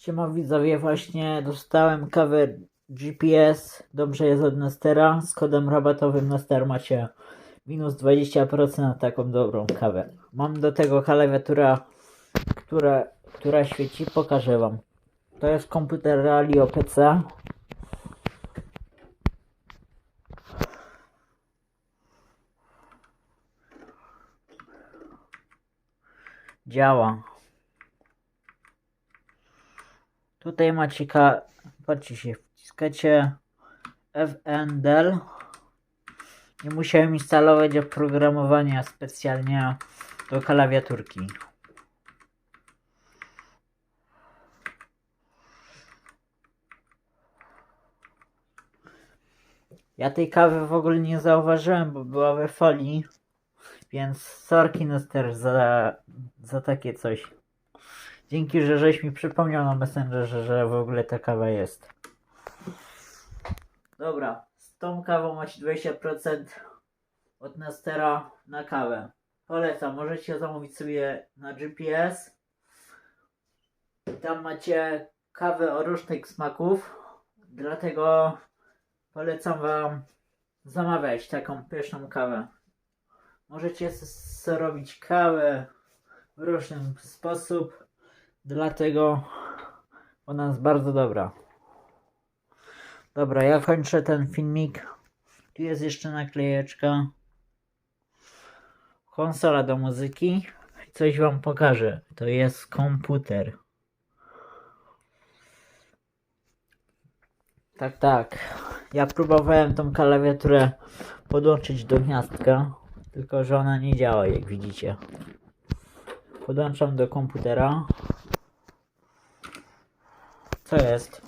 Siema widzowie, właśnie dostałem kawę GPS, dobrze jest od Nestera, z kodem rabatowym Nester macie minus 20% na taką dobrą kawę. Mam do tego klawiatura, która, która świeci, pokażę wam. To jest komputer Realio PC. Działa. Tutaj macie ka... Patrzcie się, wciskacie FNDL. Nie musiałem instalować oprogramowania specjalnie do klawiaturki. Ja tej kawy w ogóle nie zauważyłem, bo była we folii. Więc sorki Nester za, za takie coś. Dzięki, że żeś mi przypomniał na Messengerze, że w ogóle ta kawa jest. Dobra, z tą kawą macie 20% od Nestera na kawę. Polecam, możecie zamówić sobie na GPS. Tam macie kawę o różnych smaków. Dlatego polecam Wam zamawiać taką pyszną kawę. Możecie s- robić kawę w różny sposób. Dlatego ona jest bardzo dobra. Dobra, ja kończę ten filmik. Tu jest jeszcze naklejeczka. Konsola do muzyki. Coś wam pokażę. To jest komputer. Tak, tak. Ja próbowałem tą klawiaturę podłączyć do gniazdka, tylko że ona nie działa, jak widzicie. Podłączam do komputera. Co jest?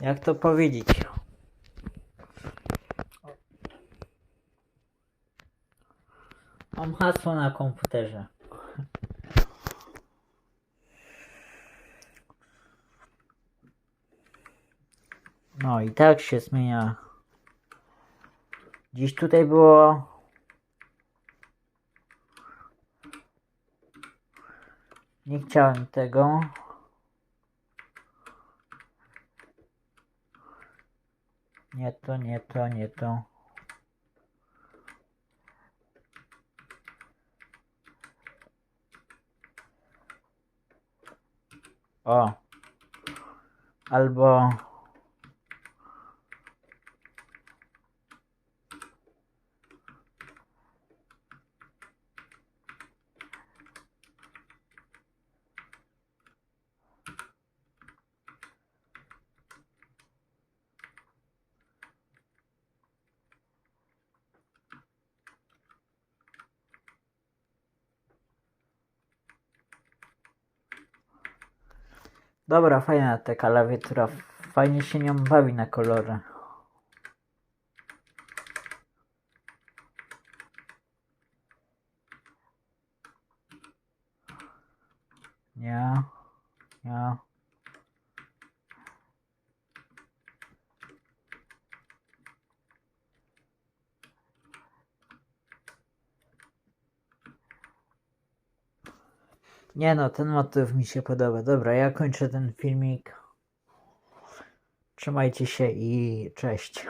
Jak to powiedzieć? Mam hasło na komputerze. No i tak się zmienia. Dziś tutaj było. Nie chciałem tego. Nie to, nie to, nie to. O. Albo. Dobra, fajna ta klawiatura. Fajnie się nią bawi na kolory. Nie. Nie. Nie no, ten motyw mi się podoba. Dobra, ja kończę ten filmik. Trzymajcie się i cześć.